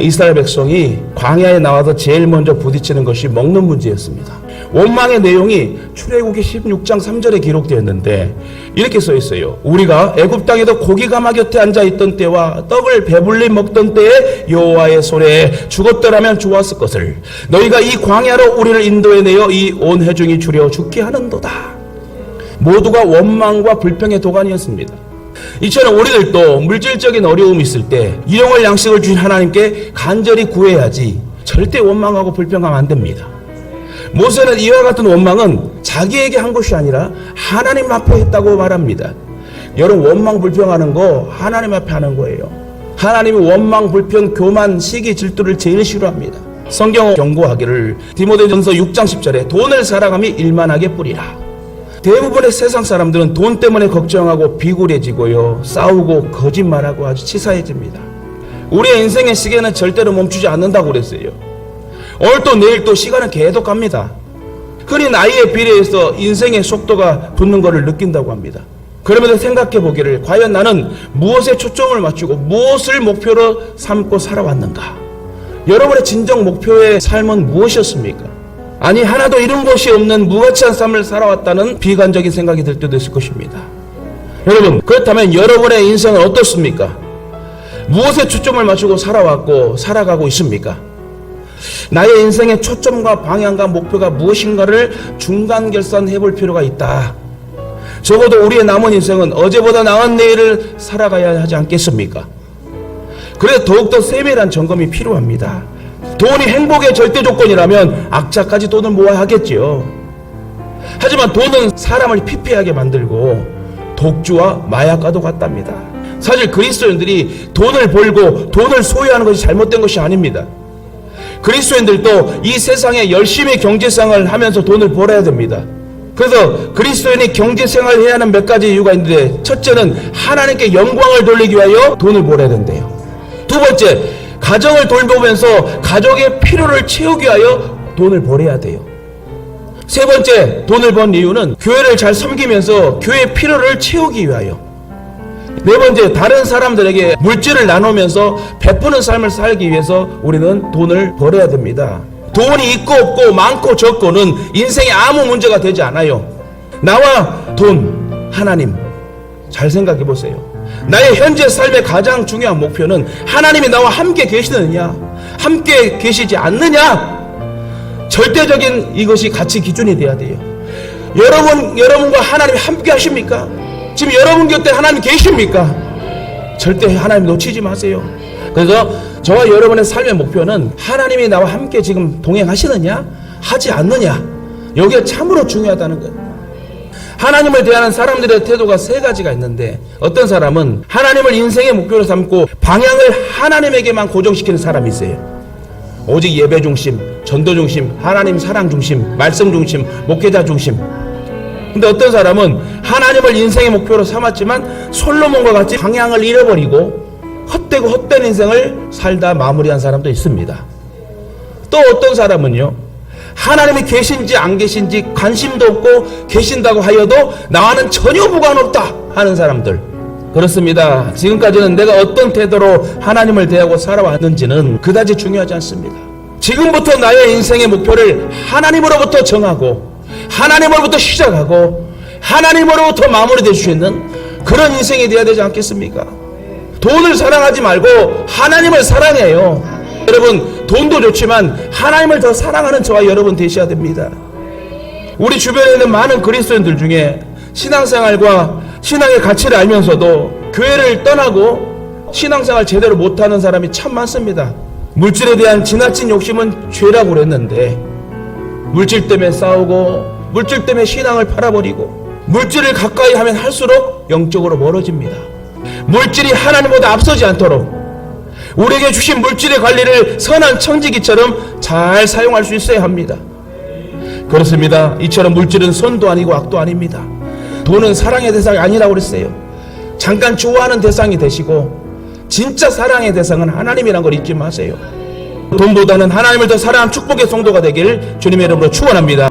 이스라엘 백성이 광야에 나와서 제일 먼저 부딪히는 것이 먹는 문제였습니다. 원망의 내용이 출애굽기 16장 3절에 기록되었는데 이렇게 써 있어요. 우리가 애굽 땅에도 고기 가마 곁에 앉아 있던 때와 떡을 배불리 먹던 때에 여호와의 손에 죽었더라면 좋았을 것을 너희가 이 광야로 우리를 인도해 내어 이 온 회중이 주려 죽게 하는도다. 모두가 원망과 불평의 도가니였습니다. 이처럼 우리들도 물질적인 어려움이 있을 때 일용할 양식을 주신 하나님께 간절히 구해야지 절대 원망하고 불평하면 안 됩니다. 모세는 이와 같은 원망은 자기에게 한 것이 아니라 하나님 앞에 했다고 말합니다. 여러분 원망 불평하는 거 하나님 앞에 하는 거예요. 하나님이 원망 불평 교만 시기 질투를 제일 싫어합니다. 성경 경고하기를 디모데전서 6장 10절에 돈을 사랑함이 일만하게 뿌리라. 대부분의 세상 사람들은 돈 때문에 걱정하고 비굴해지고요. 싸우고 거짓말하고 아주 치사해집니다. 우리의 인생의 시계는 절대로 멈추지 않는다고 그랬어요. 오늘 또 내일 또 시간은 계속 갑니다. 그리 나이에 비례해서 인생의 속도가 붙는 것을 느낀다고 합니다. 그러면서 생각해 보기를 과연 나는 무엇에 초점을 맞추고 무엇을 목표로 삼고 살아왔는가? 여러분의 진정 목표의 삶은 무엇이었습니까? 아니 하나도 이룬 것이 없는 무가치한 삶을 살아왔다는 비관적인 생각이 들 때도 있을 것입니다. 여러분 그렇다면 여러분의 인생은 어떻습니까? 무엇에 초점을 맞추고 살아왔고 살아가고 있습니까? 나의 인생의 초점과 방향과 목표가 무엇인가를 중간 결산해 볼 필요가 있다. 적어도 우리의 남은 인생은 어제보다 나은 내일을 살아가야 하지 않겠습니까? 그래서 더욱더 세밀한 점검이 필요합니다. 돈이 행복의 절대 조건이라면 악자까지 돈을 모아야 하겠지요. 하지만 돈은 사람을 피폐하게 만들고 독주와 마약과도 같답니다. 사실 그리스도인들이 돈을 벌고 돈을 소유하는 것이 잘못된 것이 아닙니다. 그리스도인들도 이 세상에 열심히 경제생활을 하면서 돈을 벌어야 됩니다. 그래서 그리스도인이 경제생활을 해야 하는 몇 가지 이유가 있는데 첫째는 하나님께 영광을 돌리기 위하여 돈을 벌어야 된대요. 두 번째, 가정을 돌보면서 가족의 필요를 채우기 위하여 돈을 벌어야 돼요. 세 번째, 돈을 번 이유는 교회를 잘 섬기면서 교회의 필요를 채우기 위하여. 네 번째, 다른 사람들에게 물질을 나누면서 베푸는 삶을 살기 위해서 우리는 돈을 벌어야 됩니다. 돈이 있고 없고 많고 적고는 인생에 아무 문제가 되지 않아요. 나와 돈, 하나님. 잘 생각해 보세요. 나의 현재 삶의 가장 중요한 목표는 하나님이 나와 함께 계시느냐, 함께 계시지 않느냐, 절대적인 이것이 가치 기준이 돼야 돼요. 여러분, 여러분과 하나님이 함께 하십니까? 지금 여러분 곁에 하나님 계십니까? 절대 하나님 놓치지 마세요. 그래서 저와 여러분의 삶의 목표는 하나님이 나와 함께 지금 동행하시느냐, 하지 않느냐, 여기에 참으로 중요하다는 거예요. 하나님을 대하는 사람들의 태도가 세 가지가 있는데 어떤 사람은 하나님을 인생의 목표로 삼고 방향을 하나님에게만 고정시키는 사람이 있어요. 오직 예배 중심, 전도 중심, 하나님 사랑 중심, 말씀 중심, 목회자 중심. 근데 어떤 사람은 하나님을 인생의 목표로 삼았지만 솔로몬과 같이 방향을 잃어버리고 헛되고 헛된 인생을 살다 마무리한 사람도 있습니다. 또 어떤 사람은요. 하나님이 계신지 안 계신지 관심도 없고 계신다고 하여도 나와는 전혀 무관 없다 하는 사람들. 그렇습니다. 지금까지는 내가 어떤 태도로 하나님을 대하고 살아왔는지는 그다지 중요하지 않습니다. 지금부터 나의 인생의 목표를 하나님으로부터 정하고 하나님으로부터 시작하고 하나님으로부터 마무리될 수 있는 그런 인생이 되어야 되지 않겠습니까? 돈을 사랑하지 말고 하나님을 사랑해요. 여러분 돈도 좋지만 하나님을 더 사랑하는 저와 여러분 되셔야 됩니다. 우리 주변에 있는 많은 그리스도인들 중에 신앙생활과 신앙의 가치를 알면서도 교회를 떠나고 신앙생활 제대로 못하는 사람이 참 많습니다. 물질에 대한 지나친 욕심은 죄라고 그랬는데 물질 때문에 싸우고 물질 때문에 신앙을 팔아버리고 물질을 가까이 하면 할수록 영적으로 멀어집니다. 물질이 하나님보다 앞서지 않도록 우리에게 주신 물질의 관리를 선한 청지기처럼 잘 사용할 수 있어야 합니다. 그렇습니다. 이처럼 물질은 선도 아니고 악도 아닙니다. 돈은 사랑의 대상이 아니라고 그랬어요. 잠깐 좋아하는 대상이 되시고 진짜 사랑의 대상은 하나님이란 걸 잊지 마세요. 돈보다는 하나님을 더 사랑한 축복의 성도가 되길 주님의 이름으로 축원합니다.